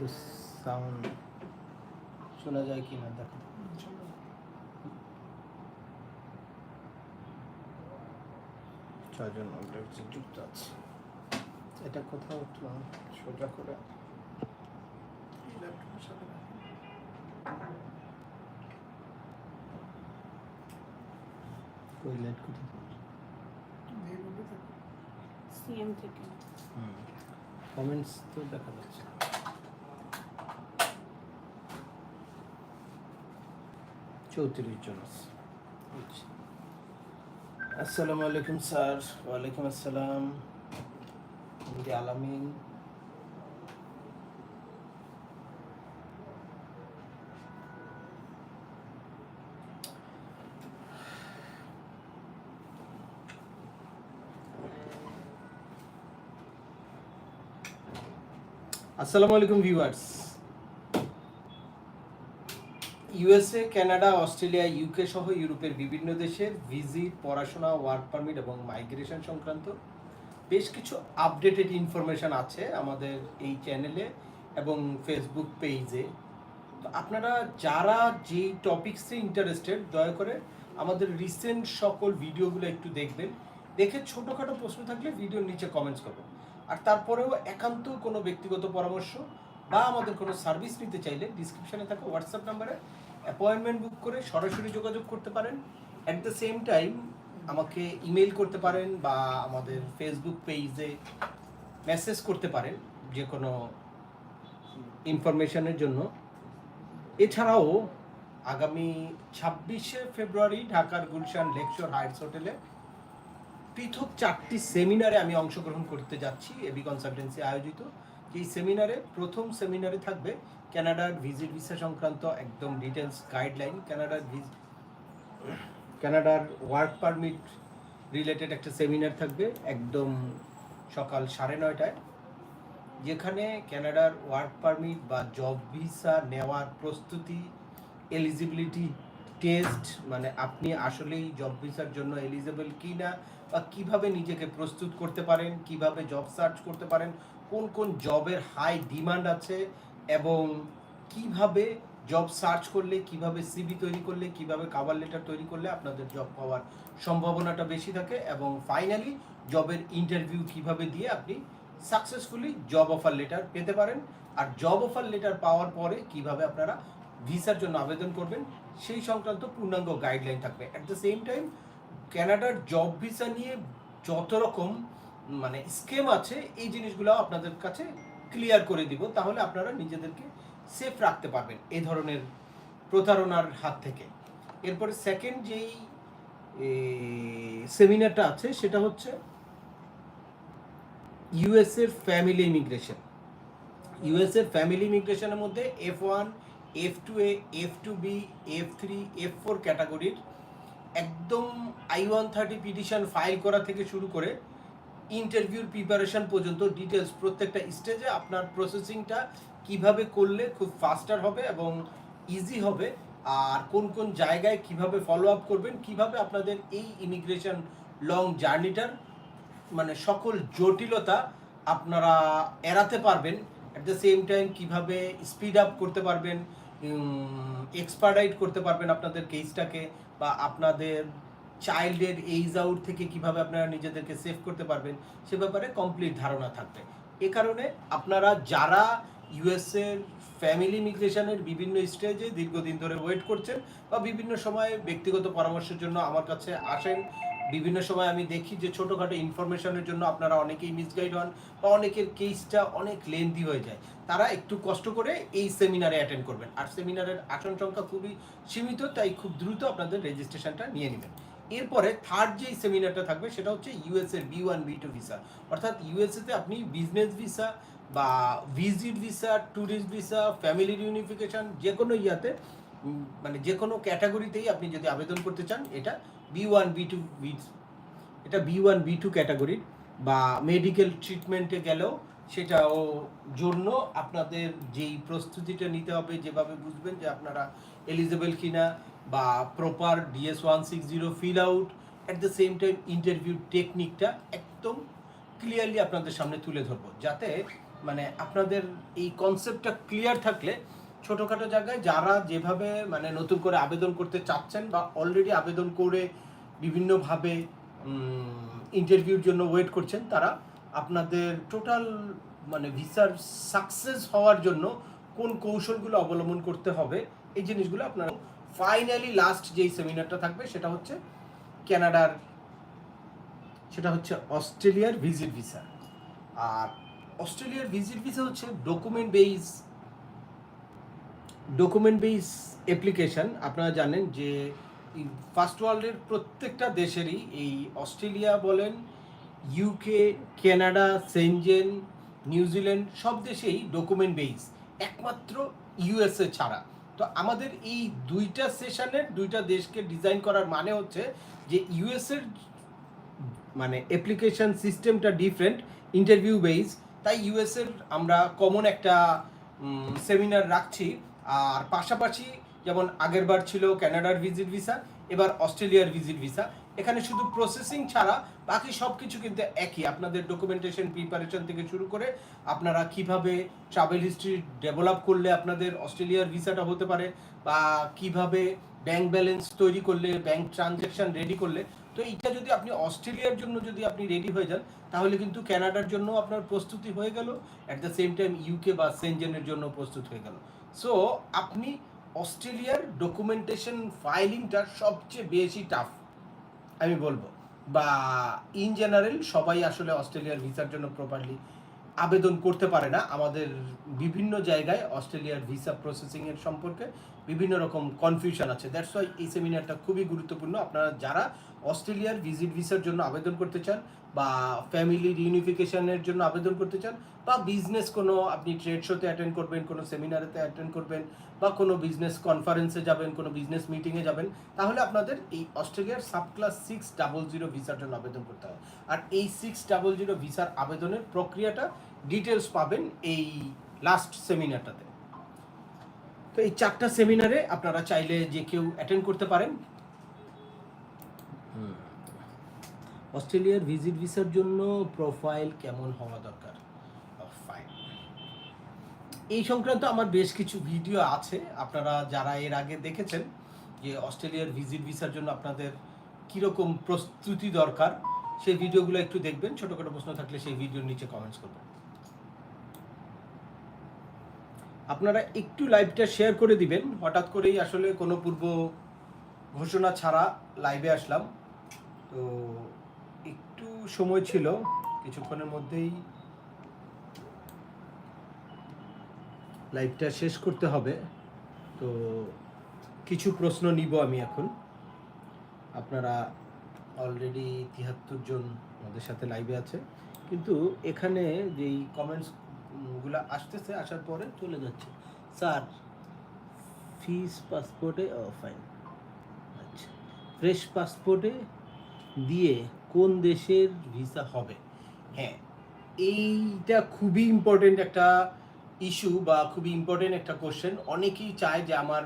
কিন্তু সাউন্ড শোনা যায় কি না দেখো। ছয়জন অলরেডি যুক্ত আছে। এটা কোথাও সোজা করে। এই ল্যাপটপের সাথে রাখি। কই লাইট কোথায় সিএম থেকে। কমেন্টস তো দেখা যাচ্ছে। চৌত্রিশ জন আছে। আসসালামু আলাইকুম স্যার। ওয়ালাইকুম আসসালাম। আলামিন। আসসালামু আলাইকুম viewers. USA Canada Australia UK সহ ইউরোপের বিভিন্ন দেশের ভিজিট, পড়াশোনা ওয়ার্ক পারমিট এবং মাইগ্রেশন সংক্রান্ত বেশ কিছু আপডেটেড ইনফরমেশন আছে আমাদের এই চ্যানেলে এবং ফেসবুক পেজে তো আপনারা যারা যেই টপিক্সে ইন্টারেস্টেড দয়া করে আমাদের রিসেন্ট সকল ভিডিওগুলো একটু দেখবেন। দেখে ছোটোখাটো প্রশ্ন থাকলে ভিডিওর নিচে কমেন্টস করবেন। আর তারপরেও একান্ত কোনো ব্যক্তিগত পরামর্শ বা আমাদের কোনো সার্ভিস নিতে চাইলে ডিসক্রিপশনে থাকা হোয়াটসঅ্যাপ নাম্বারে অ্যাপয়েন্টমেন্ট বুক করে সরাসরি যোগাযোগ করতে পারেন। অ্যাট দ্য সেম টাইম আমাকে ইমেল করতে পারেন বা আমাদের ফেসবুক পেজে মেসেজ করতে পারেন যে কোনো ইনফরমেশনের জন্য। এছাড়াও আগামী ছাব্বিশে ফেব্রুয়ারি ঢাকার গুলশান লেকচর হাইটস হোটেলে পৃথক চারটি সেমিনারে আমি অংশগ্রহণ করতে যাচ্ছি, এবি কনসালটেন্সি আয়োজিত। এই সেমিনারে প্রথম সেমিনারে থাকবে কানাডার ভিজিট ভিসা সংক্রান্ত একদম ডিটেলস গাইডলাইন কানাডার ক্যানাডার ওয়ার্ক পারমিট রিলেটেড একটা সেমিনার থাকবে একদম সকাল সাড়ে নয়টায়, যেখানে ক্যানাডার ওয়ার্ক পারমিট বা জব ভিসা নেওয়ার প্রস্তুতি এলিজিবিলিটি টেস্ট মানে আপনি আসলেই জব ভিসার জন্য এলিজিবল কি না বা কীভাবে নিজেকে প্রস্তুত করতে পারেন, কীভাবে জব সার্চ করতে পারেন, কোন কোন জবের হাই ডিমান্ড আছে এবং কীভাবে জব সার্চ করলে, কীভাবে সিভি তৈরি করলে, কীভাবে কাভার লেটার তৈরি করলে আপনাদের জব পাওয়ার সম্ভাবনাটা বেশি থাকে এবং ফাইনালি জবের ইন্টারভিউ কীভাবে দিয়ে আপনি সাকসেসফুলি জব অফার লেটার পেতে পারেন। আর জব অফার লেটার পাওয়ার পরে কীভাবে আপনারা ভিসার জন্য আবেদন করবেন, সেই সংক্রান্ত পূর্ণাঙ্গ গাইডলাইন থাকবে। অ্যাট দ্য সেম টাইম ক্যানাডার জব ভিসা নিয়ে যত রকম মানে স্কেম আছে, এই জিনিসগুলো আপনাদের কাছে ক্লিয়ার করে দিব, তাহলে আপনারা নিজেদেরকে সেফ রাখতে পারবেন এই ধরনের প্রতারণার হাত থেকে। এরপরে সেকেন্ড যেই সেমিনারটা আছে, সেটা হচ্ছে ইউএস এর ফ্যামিলি ইমিগ্রেশন ইউএস এর ফ্যামিলি ইমিগ্রেশনের মধ্যে F one F two A F two B F three F four ক্যাটাগরির একদম I one thirty petition file করা থেকে শুরু করে ইন্টারভিউর প্রিপারেশন পর্যন্ত ডিটেলস প্রত্যেকটা স্টেজে আপনার প্রসেসিংটা কীভাবে করলে খুব ফাস্টার হবে এবং ইজি হবে, আর কোন কোন জায়গায় কীভাবে ফলো আপ করবেন, কীভাবে আপনাদের এই ইমিগ্রেশন লং জার্নিটার মানে সকল জটিলতা আপনারা এড়াতে পারবেন অ্যাট দ্য সেম টাইম কীভাবে স্পিড আপ করতে পারবেন এক্সপার্টাইট করতে পারবেন আপনাদের কেসটাকে বা আপনাদের চাইল্ডের এইজ আউট থেকে কীভাবে আপনারা নিজেদেরকে সেভ করতে পারবেন, সে ব্যাপারে কমপ্লিট ধারণা থাকবে। এ কারণে আপনারা যারা ইউএসএর ফ্যামিলি ইমিগ্রেশনের বিভিন্ন স্টেজে দীর্ঘদিন ধরে ওয়েট করছেন বা বিভিন্ন সময়ে ব্যক্তিগত পরামর্শের জন্য আমার কাছে আসেন, বিভিন্ন সময় আমি দেখি যে ছোটোখাটো ইনফরমেশনের জন্য আপনারা অনেকেই মিসগাইড হন বা অনেকের কেসটা অনেক লেন্দি হয়ে যায়। তারা একটু কষ্ট করে এই সেমিনারে অ্যাটেন্ড করবেন। আর সেমিনারের আসন সংখ্যা খুবই সীমিত, তাই খুব দ্রুত আপনাদের রেজিস্ট্রেশনটা নিয়ে নেবেন। এরপরে থার্ড যেই সেমিনারটা থাকবে সেটা হচ্ছে ইউএস এর B one B two visa অর্থাৎ ইউএসএতে আপনি বিজনেস ভিসা বা visit visa tourist visa family unification যে কোনো ইয়াতে মানে যে কোনো ক্যাটাগরিতেই আপনি যদি আবেদন করতে চান, এটা বি ওয়ান বি টু এটা বি ওয়ান বি টু ক্যাটাগরির বা মেডিকেল ট্রিটমেন্টে গেলেও সেটাও জন্য আপনাদের যেই প্রস্তুতিটা নিতে হবে, যেভাবে বুঝবেন যে আপনারা এলিজেবল কিনা বা proper DS one six zero fill out at the same time interview টেকনিকটা একদম ক্লিয়ারলি আপনাদের সামনে তুলে ধরবো। যাতে মানে আপনাদের এই কনসেপ্টটা ক্লিয়ার থাকলে ছোটোখাটো জায়গায় যারা যেভাবে মানে নতুন করে আবেদন করতে চাচ্ছেন বা অলরেডি আবেদন করে বিভিন্নভাবে ইন্টারভিউর জন্য ওয়েট করছেন, তারা আপনাদের টোটাল মানে ভিসার সাকসেস হওয়ার জন্য কোন কৌশলগুলো অবলম্বন করতে হবে, এই জিনিসগুলো আপনারা ফাইনালি লাস্ট যেই সেমিনারটা থাকবে সেটা হচ্ছে কানাডার সেটা হচ্ছে অস্ট্রেলিয়ার ভিজিট ভিসা। আর অস্ট্রেলিয়ার ভিজিট ভিসা হচ্ছে document base document base application আপনারা জানেন যে ফার্স্ট ওয়ার্ল্ডের প্রত্যেকটা দেশেরই এই অস্ট্রেলিয়া বলেন ইউকে কানাডা সেনজেন নিউজিল্যান্ড সব দেশেই ডকুমেন্ট বেস একমাত্র ইউএসএ ছাড়া। তো আমাদের এই দুইটা সেশনের দুইটা দেশকে ডিজাইন করার মানে হচ্ছে যে ইউএসের মানে অ্যাপ্লিকেশন সিস্টেমটা ডিফারেন্ট ইন্টারভিউ বেস তাই ইউএসের আমরা কমন একটা সেমিনার রাখছি। আর পাশাপাশি যেমন আগেরবার ছিল কানাডার ভিজিট ভিসা এবার অস্ট্রেলিয়ার ভিজিট ভিসা এখানে শুধু প্রসেসিং ছাড়া বাকি সব কিছু কিন্তু একই। আপনাদের ডকুমেন্টেশন প্রিপারেশন থেকে শুরু করে আপনারা কীভাবে ট্রাভেল হিস্ট্রি ডেভেলপ করলে আপনাদের অস্ট্রেলিয়ার ভিসাটা হতে পারে বা কীভাবে ব্যাংক ব্যালেন্স তৈরি করলে ব্যাংক ট্রানজ্যাকশন রেডি করলে, তো এইটা যদি আপনি অস্ট্রেলিয়ার জন্য যদি আপনি রেডি হয়ে যান, তাহলে কিন্তু কানাডার জন্য আপনার প্রস্তুতি হয়ে গেল at the same time UK বা সেনজেনের জন্য প্রস্তুত হয়ে গেল। সো আপনি অস্ট্রেলিয়ার ডকুমেন্টেশন ফাইলিংটা সবচেয়ে বেশি টাফ আমি বলব। বা ইন জেনারেল সবাই আসলে অস্ট্রেলিয়ার ভিসার জন্য প্রপারলি আবেদন করতে পারে না। আমাদের বিভিন্ন জায়গায় অস্ট্রেলিয়ার ভিসা প্রসেসিংয়ের সম্পর্কে বিভিন্ন রকম কনফিউশন আছে। দ্যাটস ওয়াই এই সেমিনারটা খুবই গুরুত্বপূর্ণ। আপনারা যারা অস্ট্রেলিয়ার ভিজিট ভিসার জন্য আবেদন করতে চান বা ফ্যামিলি রিউনিফিকেশনের জন্য আবেদন করতে চান বা বিজনেস কোনো আপনি ট্রেড শোতে অ্যাটেন্ড করবেন, কোনো সেমিনারেতে অ্যাটেন্ড করবেন বা কোনো বিজনেস কনফারেন্সে যাবেন, কোনো বিজনেস মিটিংয়ে যাবেন, তাহলে আপনাদের এই অস্ট্রেলিয়ার sub class six double zero ভিসার জন্য আবেদন করতে হবে। আর এই সিক্স ডাবল জিরো ভিসার আবেদনের প্রক্রিয়াটা ডিটেলস পাবেন এই লাস্ট সেমিনারটাতে তো এই চারটা সেমিনারে আপনারা চাইলে যে কেউ অ্যাটেন্ড করতে পারেন। অস্ট্রেলিয়ার ভিজিট ভিসার জন্য প্রোফাইল কেমন হওয়া দরকার? ফাইন এই সংক্রান্ত আমার বেশ কিছু ভিডিও আছে। আপনারা যারা এর আগে দেখেছেন যে অস্ট্রেলিয়ার ভিজিট ভিসার জন্য আপনাদের কীরকম প্রস্তুতি দরকার সেই ভিডিওগুলো একটু দেখবেন। ছোটোখাটো প্রশ্ন থাকলে সেই ভিডিওর নিচে কমেন্টস করবেন। আপনারা একটু লাইভটা শেয়ার করে দিবেন। হঠাৎ করেই আসলে কোনো পূর্ব ঘোষণা ছাড়া লাইভে আসলাম। তো একটু সময় ছিল, কিছুক্ষণের মধ্যেই লাইভটা শেষ করতে হবে। তো কিছু প্রশ্ন নিব আমি এখন। আপনারা অলরেডি তিয়াত্তর জন আমাদের সাথে লাইভে আছে। কিন্তু এখানে যেই কমেন্টস গুলো আসতেছে, আসার পরে চলে যাচ্ছে। স্যার, ফিস পাসপোর্টে, ও ফাইন আচ্ছা। ফ্রেশ পাসপোর্টে দিয়ে কোন দেশের ভিসা হবে? হ্যাঁ এইটা খুবই ইম্পর্টেন্ট একটা ইস্যু বা খুবই ইম্পর্টেন্ট একটা কোশ্চেন অনেকেই চায় যে আমার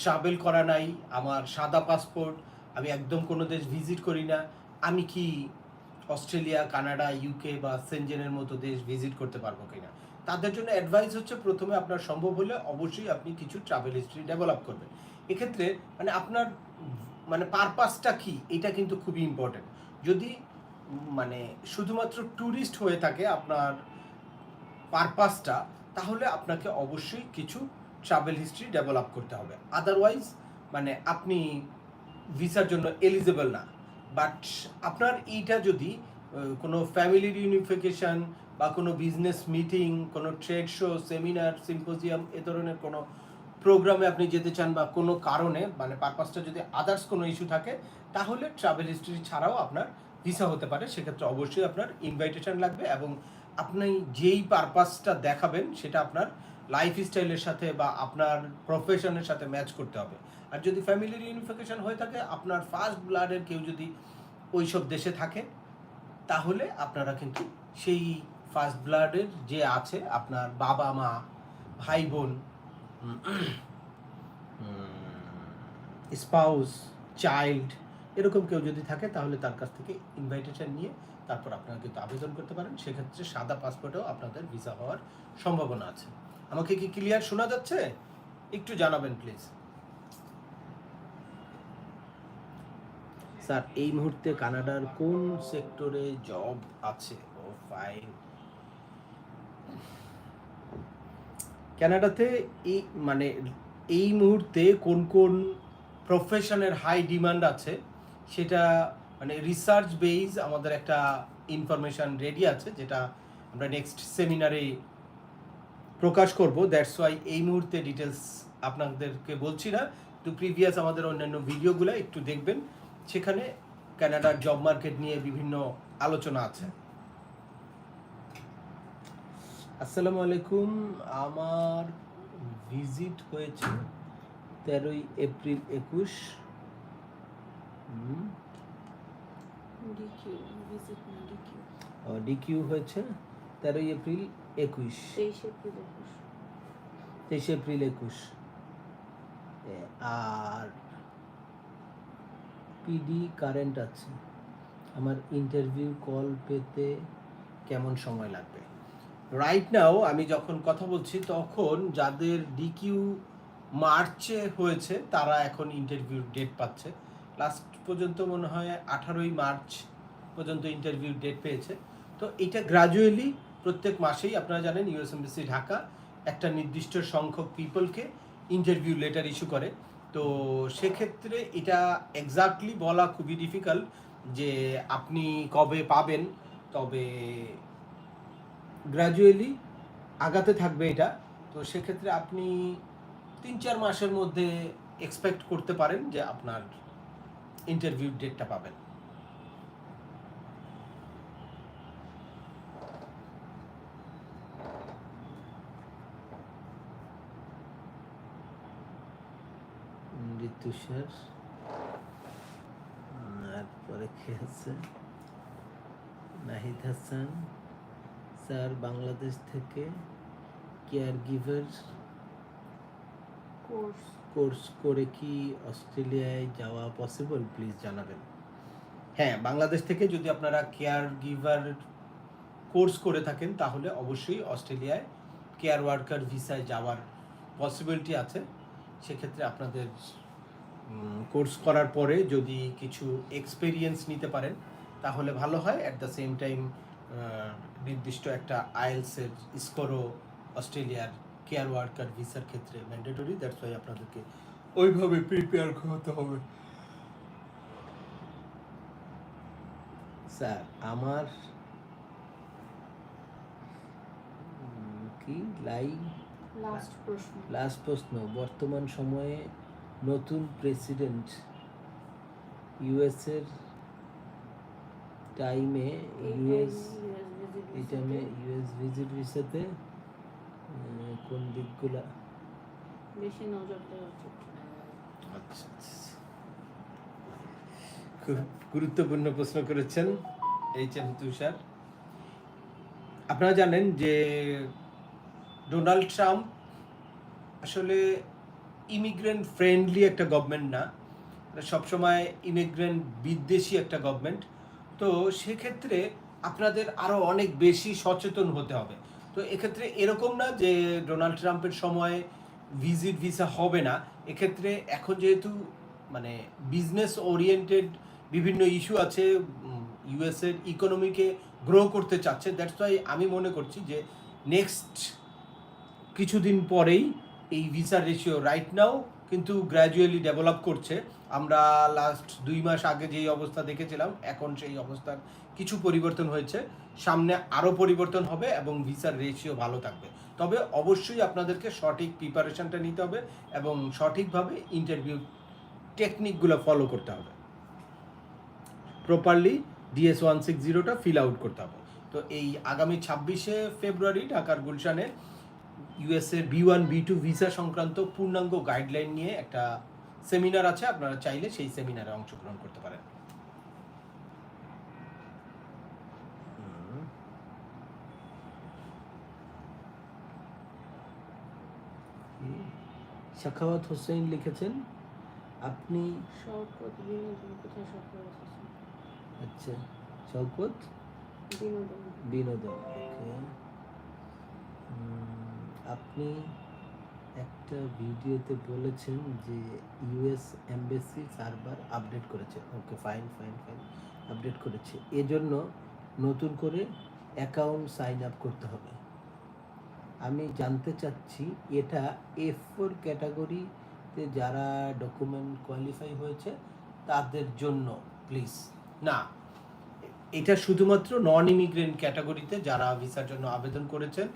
ট্রাভেল করা নাই, আমার সাদা পাসপোর্ট, আমি একদম কোনো দেশ ভিজিট করি না। আমি কি অস্ট্রেলিয়া, কানাডা ইউকে বা সেনজেনের মতো দেশ ভিজিট করতে পারব কিনা। তাদের জন্য অ্যাডভাইস হচ্ছে প্রথমে আপনার সম্ভব হলে অবশ্যই আপনি কিছু ট্রাভেল হিস্ট্রি ডেভেলপ করবেন। এক্ষেত্রে মানে আপনার মানে পারপাসটা কি, এটা কিন্তু খুবই ইম্পর্টেন্ট যদি মানে শুধুমাত্র ট্যুরিস্ট হয়ে থাকে আপনার পারপাসটা তাহলে আপনাকে অবশ্যই কিছু ট্রাভেল হিস্ট্রি ডেভেলপ করতে হবে। আদারওয়াইজ মানে আপনি ভিসার জন্য এলিজেবল না। বাট আপনার এইটা যদি কোনো ফ্যামিলি ইউনিফিকেশন বা কোনো বিজনেস মিটিং কোনো ট্রেড শো সেমিনার সিম্পোজিয়াম এ ধরনের কোনো প্রোগ্রামে আপনি যেতে চান বা কোনো কারণে মানে পারপাসটা যদি আদার্স কোনো ইস্যু থাকে, তাহলে ট্রাভেল হিস্ট্রি ছাড়াও আপনার ভিসা হতে পারে। সেক্ষেত্রে অবশ্যই আপনার ইনভাইটেশন লাগবে এবং আপনি যেই পারপাসটা দেখাবেন, সেটা আপনার লাইফ স্টাইলের সাথে বা আপনার প্রফেশনের সাথে ম্যাচ করতে হবে। আর যদি ফ্যামিলির ইউনিফিকেশন হয়ে থাকে, আপনার ফার্স্ট ব্লাডের কেউ যদি ওইসব দেশে থাকে, তাহলে আপনারা কিন্তু সেই ফার্স্ট ব্লাডের যে আছে, আপনার বাবা মা, ভাই বোন স্পাউস চাইল্ড এরকম কেউ যদি থাকে, তাহলে তার কাছ থেকে ইনভাইটেশন নিয়ে তারপর আপনারা কিন্তু আবেদন করতে পারেন। সেক্ষেত্রে সাদা পাসপোর্টেও আপনাদের ভিসা হওয়ার সম্ভাবনা আছে। আমাকে কি ক্লিয়ার শোনা যাচ্ছে? একটু জানাবেন প্লিজ স্যার, এই মুহূর্তে কানাডার কোন সেক্টরে জব আছে? ও ফাইন কানাডাতে এই মানে এই মুহূর্তে কোন কোন প্রফেশনের হাই ডিমান্ড আছে? সেটা মানে রিসার্চ বেইজ আমাদের একটা ইনফরমেশন রেডি আছে, যেটা আমরা নেক্সট সেমিনারে প্রকাশ করব। দ্যাটস ওয়াই এই মুহূর্তে ডিটেলস আপনাদেরকে বলছি না। তো প্রিভিয়াস আমাদের অন্যান্য ভিডিওগুলো একটু দেখবেন। সেখানে কানাডার জব মার্কেট নিয়ে বিভিন্ন আলোচনা আছে। আসসালামু আলাইকুম। আমার ভিজিট হয়েছে তেরোই এপ্রিল একুশ। ডিকিউ হয়েছে তেরোই এপ্রিল একুশ। তেইশে এপ্রিল একুশ। তেইশে এপ্রিল একুশ। আর পিডি কারেন্ট আছে। আমার ইন্টারভিউ কল পেতে কেমন সময় লাগবে? রাইট নাও আমি যখন কথা বলছি তখন যাদের ডিকিউ মার্চে হয়েছে তারা এখন ইন্টারভিউ ডেট পাচ্ছে। লাস্ট পর্যন্ত মনে হয় আঠারোই মার্চ পর্যন্ত ইন্টারভিউ ডেট পেয়েছে। তো এটা গ্রাজুয়ালি প্রত্যেক মাসেই আপনারা জানেন ইউএস এমবিসি ঢাকা একটা নির্দিষ্ট সংখ্যক পিপলকে ইন্টারভিউ লেটার ইস্যু করে। তো সেক্ষেত্রে এটা এক্স্যাক্টলি বলা খুবই ডিফিকাল্ট যে আপনি কবে পাবেন, তবে গ্র্যাজুয়ালি আগাতে থাকবে এটা। তো সেক্ষেত্রে আপনি তিন চার মাসের মধ্যে এক্সপেক্ট করতে পারেন যে আপনার ইন্টারভিউ ডেটটা পাবেন। ঋতুষার তারপরে কে আছে? নাহিদ হাসান স্যার বাংলাদেশ থেকে কেয়ার গিভার কোর্স। কোর্স করে কি অস্ট্রেলিয়ায় যাওয়া পসিবল প্লিজ জানাবেন। হ্যাঁ বাংলাদেশ থেকে যদি আপনারা কেয়ার গিভার কোর্স করে থাকেন তাহলে অবশ্যই অস্ট্রেলিয়ায় কেয়ার ওয়ার্কার ভিসায় যাওয়ার পসিবিলিটি আছে। সেক্ষেত্রে আপনাদের কোর্স করার পরে যদি কিছু এক্সপেরিয়েন্স নিতে পারেন তাহলে ভালো হয়। অ্যাট দ্য সেম টাইম নির্দিষ্ট একটা আইএলসের স্কোরও অস্ট্রেলিয়ার কেয়ার ওয়ার্কার ভিসার ক্ষেত্রে ম্যান্ডেটরি দ্যাটস ওয়াই আপনাদেরকে ওইভাবে প্রিপেয়ার হতে হবে। স্যার আমার কি? লাই? লাস্ট প্রশ্ন। লাস্ট প্রশ্ন। বর্তমান সময়ে নতুন প্রেসিডেন্ট ইউএসের টাইমে ইউএস এই টাইমে ইউএস ভিজিট ভিসাতে কোন দিকগুলা? বেশি নজর দেওয়া উচিত। আচ্ছা। খুব গুরুত্বপূর্ণ প্রশ্ন করেছেন এইচ এম তুষার। আপনারা জানেন যে ডোনাল্ড ট্রাম্প আসলে ইমিগ্রেন্ট ফ্রেন্ডলি একটা গভর্নমেন্ট না। সবসময় ইমিগ্রেন্ট বিদ্বেষী একটা গভর্নমেন্ট তো সেক্ষেত্রে আপনাদের আরও অনেক বেশি সচেতন হতে হবে। তো এক্ষেত্রে এরকম না যে ডোনাল্ড ট্রাম্পের সময় ভিজিট ভিসা হবে না। এক্ষেত্রে এখন যেহেতু মানে বিজনেস ওরিয়েন্টেড বিভিন্ন ইস্যু আছে ইউএসের ইকোনমিকে গ্রো করতে চাচ্ছে। দ্যাটস ওয়াই আমি মনে করছি যে নেক্সট কিছুদিন পরেই এই ভিসা রেশিও রাইট নাও কিন্তু গ্র্যাজুয়ালি ডেভেলপ করছে। আমরা লাস্ট দুই মাস আগে যেই অবস্থা দেখেছিলাম, এখন সেই অবস্থার কিছু পরিবর্তন হয়েছে। সামনে আরও পরিবর্তন হবে এবং ভিসার রেশিও ভালো থাকবে। তবে অবশ্যই আপনাদেরকে সঠিক প্রিপারেশনটা নিতে হবে এবং সঠিকভাবে ইন্টারভিউ টেকনিকগুলো ফলো করতে হবে। প্রপারলি ডিএস ওয়ান সিক্স জিরোটা ফিল আউট করতে হবে। তো এই আগামী ছাব্বিশে ফেব্রুয়ারি ঢাকার গুলশানে ইউএসএর B one B two visa সংক্রান্ত পূর্ণাঙ্গ গাইডলাইন নিয়ে একটা সেমিনার আছে আপনারা চাইলে সেই সেমিনারে অংশগ্রহণ করতে পারেন। সাখাওয়াত হোসেন লিখেছেন আপনি আচ্ছা শওকত? বিনোদন। বিনোদন ওকে। আপনি একটা ভিডিওতে বলেছেন যে ইউএস এমবেসি সার্ভার আপডেট করেছে। Okay fine fine fine update করেছে। এজন্য নতুন করে অ্যাকাউন্ট সাইন আপ করতে হবে। আমি জানতে চাচ্ছি, এটা এফ ফোর ক্যাটাগরিতে যারা ডকুমেন্ট কোয়ালিফাই হয়েছে, তাদের জন্য, প্লিজ। না, এটা শুধুমাত্র নন ইমিগ্রেন্ট ক্যাটাগরিতে যারা ভিসার জন্য আবেদন করেছেন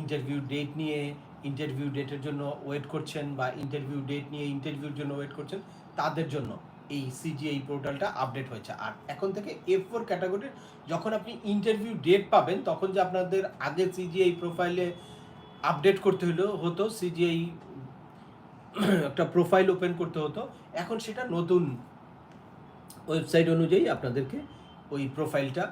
ইন্টারভিউ ডেট নিয়ে ইন্টারভিউ ডেটের জন্য ওয়েট করছেন বা ইন্টারভিউ ডেট নিয়ে ইন্টারভিউর জন্য ওয়েট করছেন, তাদের জন্য এই সিজিআই পোর্টালটা আপডেট হয়েছে। আর এখন থেকে এফ ফোর ক্যাটাগরির যখন আপনি ইন্টারভিউ ডেট পাবেন, তখন যে আপনাদের আগে সিজিআই প্রোফাইলে আপডেট করতে হলো হতো সিজিআই একটা প্রোফাইল ওপেন করতে হতো। এখন সেটা নতুন ওয়েবসাইট অনুযায়ী আপনাদেরকে ওই প্রোফাইলটা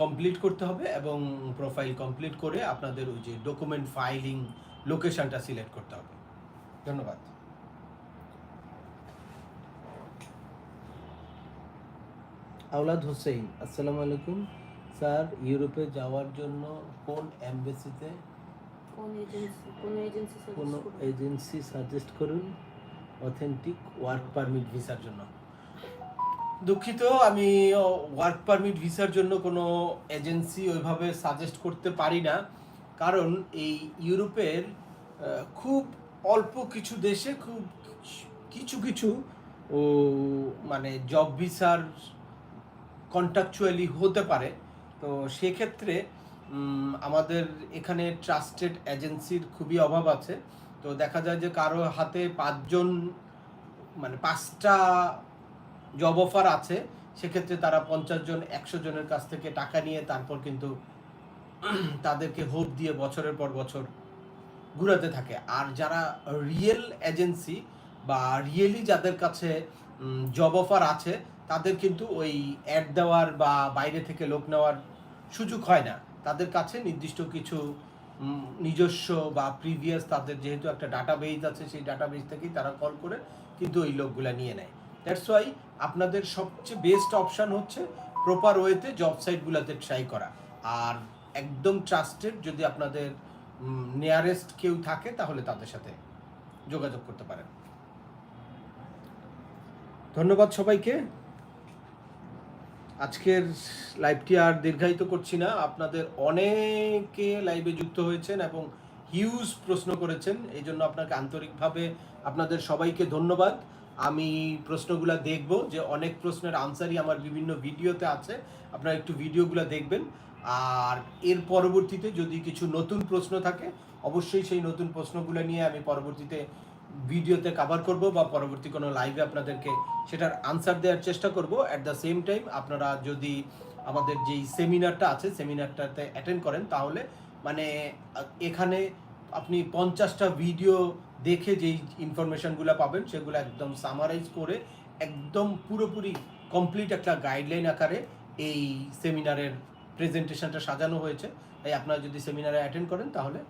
কমপ্লিট করতে হবে এবং প্রোফাইল কমপ্লিট করে আপনাদের ওই যে ডকুমেন্ট ফাইলিং লোকেশনটা সিলেক্ট করতে হবে। ধন্যবাদ। আওলাদ হোসেন আসসালামু আলাইকুম। স্যার ইউরোপে যাওয়ার জন্য কোন এমবেসিতে কোন এজেন্সি কোন কোন এজেন্সি সাজেস্ট করুন? অথেন্টিক ওয়ার্ক পারমিট ভিসার জন্য। দুঃখিত, আমি ওয়ার্ক পারমিট ভিসার জন্য কোনো এজেন্সি ওইভাবে সাজেস্ট করতে পারি না। কারণ এই ইউরোপের খুব অল্প কিছু দেশে খুব কিছু কিছু, ও মানে জব ভিসার কন্ট্রাকচুয়ালি হতে পারে। তো সেক্ষেত্রে আমাদের এখানে ট্রাস্টেড এজেন্সির খুবই অভাব আছে। তো দেখা যায় যে কারও হাতে পাঁচজন মানে পাঁচটা জব অফার আছে, সেক্ষেত্রে তারা পঞ্চাশ জন, একশো জনের কাছ থেকে টাকা নিয়ে তারপর কিন্তু তাদেরকে হোপ দিয়ে বছরের পর বছর ঘুরাতে থাকে। আর যারা রিয়েল এজেন্সি বা রিয়েলি যাদের কাছে জব অফার আছে, তাদের কিন্তু ওই অ্যাড দেওয়ার বা বাইরে থেকে লোক নেওয়ার সুযোগ হয় না। তাদের কাছে নির্দিষ্ট কিছু নিজস্ব বা প্রিভিয়াস তাদের যেহেতু একটা ডাটা বেজ আছে, সেই ডাটা বেজ থেকেই তারা কল করে কিন্তু ওই লোকগুলা নিয়ে নেয়। দ্যাটস ওয়াই আপনাদের সবচেয়ে বেস্ট অপশান হচ্ছে প্রপার ওয়েতে জব সাইটগুলোতে ট্রাই করা। আর একদম ট্রাস্টেড যদি আপনাদের নিয়ারেস্ট কেউ থাকে তাহলে তাদের সাথে যোগাযোগ করতে পারেন। ধন্যবাদ সবাইকে। আজকের লাইভটি আর দীর্ঘায়িত করছি না। আপনাদের অনেকে লাইভে যুক্ত হয়েছেন এবং হিউজ প্রশ্ন করেছেন। এই জন্য আপনাকে আন্তরিকভাবে আপনাদের সবাইকে ধন্যবাদ। আমি প্রশ্নগুলো দেখব যে অনেক প্রশ্নের আনসারই আমার বিভিন্ন ভিডিওতে আছে। আপনারা একটু ভিডিওগুলো দেখবেন। আর এর পরবর্তীতে যদি কিছু নতুন প্রশ্ন থাকে, অবশ্যই সেই নতুন প্রশ্নগুলো নিয়ে আমি পরবর্তীতে ভিডিওতে কভার করব বা পরবর্তী কোনো লাইভে আপনাদেরকে সেটার আনসার দেওয়ার চেষ্টা করব। অ্যাট দ্য সেম টাইম আপনারা যদি আমাদের যেই সেমিনারটা আছে সেমিনারটাতে অ্যাটেন্ড করেন, তাহলে মানে এখানে আপনি পঞ্চাশটা ভিডিও দেখে যেই ইনফরমেশনগুলো পাবেন, সেগুলো একদম সামারাইজ করে একদম পুরোপুরি কমপ্লিট একটা গাইডলাইন আকারে এই সেমিনারের প্রেজেন্টেশনটা সাজানো হয়েছে। তাই আপনারা যদি সেমিনারে অ্যাটেন্ড করেন, তাহলে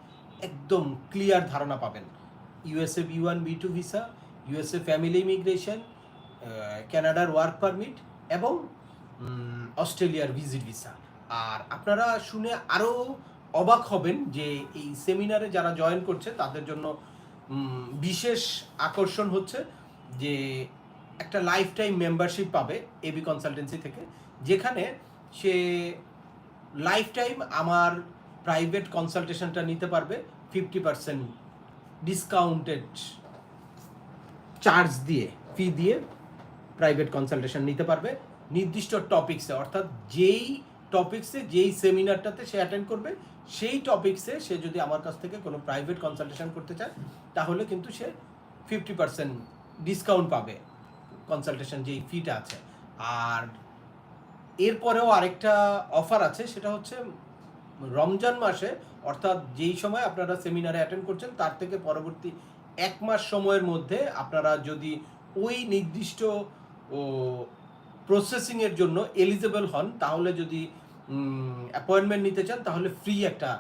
একদম ক্লিয়ার ধারণা পাবেন। USA B one B two visa USA family immigration ক্যানাডার work permit এবং অস্ট্রেলিয়ার ভিজিট ভিসা আর আপনারা শুনে আরও অবাক হবেন যে এই সেমিনারে যারা জয়েন করছে, তাদের জন্য বিশেষ আকর্ষণ হচ্ছে যে একটা লাইফ টাইম মেম্বারশিপ পাবে এবি কনসালটেন্সি থেকে, যেখানে সে লাইফ টাইম আমার প্রাইভেট কনসালটেশনটা নিতে পারবে ফিফটি পার্সেন্ট ডিসকাউন্টেড চার্জ দিয়ে ফি দিয়ে প্রাইভেট কনসালটেশন নিতে পারবে। নির্দিষ্ট টপিক্সে অর্থাৎ যেই টপিক্সে যেই সেমিনারটাতে সে অ্যাটেন্ড করবে, সেই টপিক্সে সে যদি আমার কাছ থেকে কোনো প্রাইভেট কনসালটেশন করতে চায়, তাহলে কিন্তু সে ফিফটি পার্সেন্ট ডিসকাউন্ট পাবে কনসালটেশন যেই ফিটা আছে। আর এরপরেও আরেকটা অফার আছে, সেটা হচ্ছে রমজান মাসে, অর্থাৎ যেই সময় আপনারা সেমিনারে অ্যাটেন্ড করছেন, তার থেকে পরবর্তী এক মাস সময়ের মধ্যে আপনারা যদি ওই নির্দিষ্ট প্রসেসিংয়ের জন্য এলিজেবল হন, তাহলে যদি অ্যাপয়েন্টমেন্ট নিতে চান, তাহলে ফ্রি একটা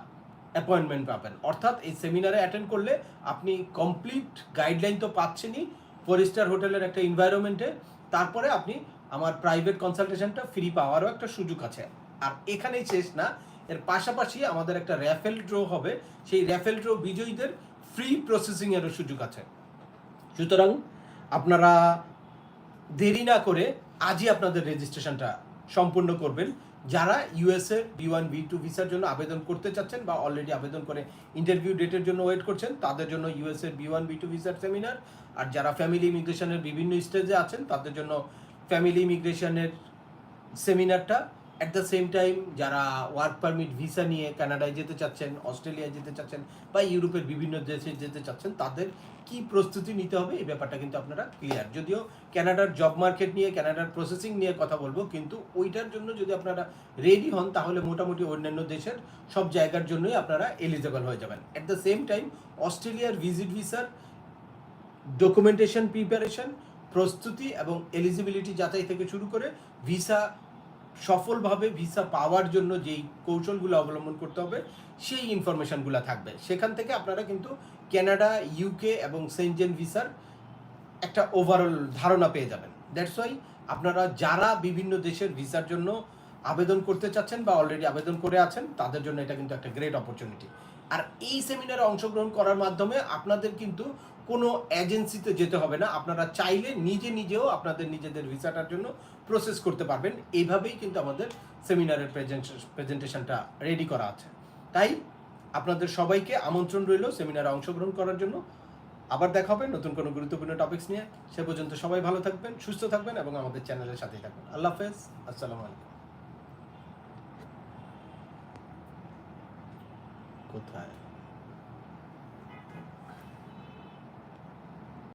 অ্যাপয়েন্টমেন্ট পাবেন। অর্থাৎ এই সেমিনারে অ্যাটেন্ড করলে আপনি কমপ্লিট গাইডলাইন তো পাচ্ছেনই ফোর স্টার হোটেলের একটা এনভায়রনমেন্টে তারপরে আপনি আমার প্রাইভেট কনসালটেশনটা ফ্রি পাওয়ারও একটা সুযোগ আছে। আর এখানেই শেষ না, এর পাশাপাশি আমাদের একটা র্যাফেল ড্র হবে, সেই র্যাফেল ড্র বিজয়ীদের ফ্রি প্রসেসিংয়েরও সুযোগ আছে। সুতরাং আপনারা দেরি না করে আজই আপনাদের রেজিস্ট্রেশনটা সম্পূর্ণ করবেন। যারা USA B one B two ভিসার জন্য আবেদন করতে চাচ্ছেন বা অলরেডি আবেদন করে ইন্টারভিউ ডেটের জন্য ওয়েট করছেন, তাদের জন্য USA B one B two ভিসার সেমিনার আর যারা ফ্যামিলি ইমিগ্রেশনের বিভিন্ন স্টেজে আছেন, তাদের জন্য ফ্যামিলি ইমিগ্রেশনের সেমিনারটা অ্যাট দ্য সেম টাইম যারা ওয়ার্ক পারমিট ভিসা নিয়ে কানাডায় যেতে চাচ্ছেন অস্ট্রেলিয়ায় যেতে চাচ্ছেন বা ইউরোপের বিভিন্ন দেশে যেতে চাচ্ছেন, তাদের কি প্রস্তুতি নিতে হবে? এই ব্যাপারটা কিন্তু আপনারা ক্লিয়ার যদিও কানাডার জব মার্কেট নিয়ে কানাডার প্রসেসিং নিয়ে কথা বলব, কিন্তু ওইটার জন্য যদি আপনারা রেডি হন, তাহলে মোটামুটি অন্যান্য দেশের সব জায়গার জন্যই আপনারা এলিজেবল হয়ে যাবেন। অ্যাট দ্য সেম টাইম অস্ট্রেলিয়ার ভিজিট ভিসার ডকুমেন্টেশন প্রিপারেশন প্রস্তুতি এবং এলিজিবিলিটি যাচাই থেকে শুরু করে ভিসা সফলভাবে ভিসা পাওয়ার জন্য যেই কৌশলগুলো অবলম্বন করতে হবে, সেই ইনফরমেশনগুলো থাকবে। সেখান থেকে আপনারা কিন্তু কানাডা ইউকে এবং সেন্টজেন ভিসার একটা ওভারঅল ধারণা পেয়ে যাবেন। দ্যাটস ওয়াই আপনারা যারা বিভিন্ন দেশের ভিসার জন্য আবেদন করতে চাচ্ছেন বা অলরেডি আবেদন করে আছেন, তাদের জন্য এটা কিন্তু একটা গ্রেট অপরচুনিটি আর এই সেমিনারে অংশগ্রহণ করার মাধ্যমে আপনাদের কিন্তু কোনো এজেন্সিতে যেতে হবে না। আপনারা চাইলে নিজে নিজেও আপনাদের নিজেদের ভিসাটার জন্য প্রসেস করতে পারবেন। এইভাবেই কিন্তু আমাদের সেমিনারের প্রেজেন্টেশনটা রেডি করা আছে। তাই আপনাদের সবাইকে আমন্ত্রণ রইল সেমিনারে অংশগ্রহণ করার জন্য। আবার দেখা হবে নতুন কোনো গুরুত্বপূর্ণ টপিকস নিয়ে। সে পর্যন্ত সবাই ভালো থাকবেন, সুস্থ থাকবেন এবং আমাদের চ্যানেলের সাথেই থাকবেন। আল্লাহ হাফেজ। আসসালামু আলাইকুম। কোথায়?